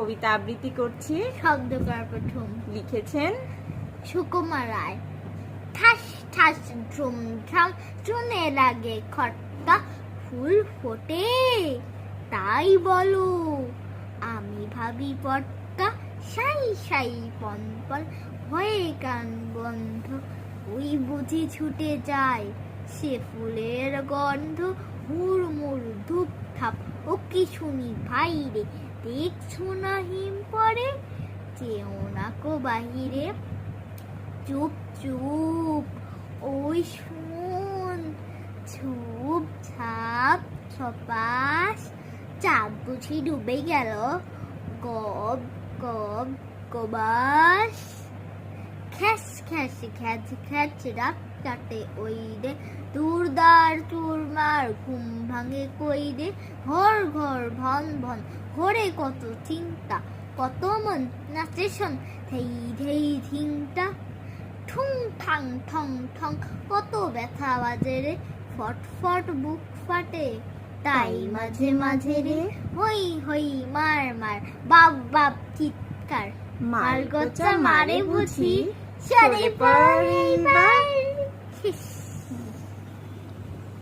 কবিতা আবৃত্তি করছি। শব্দ করার প্রথম। লিখেছেন সুকুমার রায়। ঠাস ঠাস ঝুম ঝাম শুনে লাগে খটকা। ফুল ফোটে তাই বলো আমি ভাবি পটকা। সাই সাই পন পন হয়ে গান বন্ধ। ওই বুঝি ছুটে যায় সে ফুলের গন্ধ। হুড়মুড় ধূপ থাপ ও কি শুনি ভাই রে দেখছ না হিম পরে যেও না কো বাহিরে। চুপ চুপ, ওই শুন। ঝুপ ঝাপ ছপাস, চাঁদ বুঝি ডুবে গেল। গব গব, গবাস। খ্যাস খ্যাস খ্যাচ খ্যাচ রাত কাটে ওই রে। দুর্দার চুরমার ঘুম ভাঙে কই রে? ঘর ঘর ভন ভন ঘরে কত চিন্তা কত মন নাচে শোন ধেই ধেই ধিংটা ঠুং ঠাং ঠং ঠং কত ব্যথা বাজে রে। ফট ফট বুক ফাটে তাই মাঝে মাঝে রে। হই হই মার মার বাপ বাপ চিৎকার। মার গচ্চা মারে বুঝি সরে পড়ে শেষ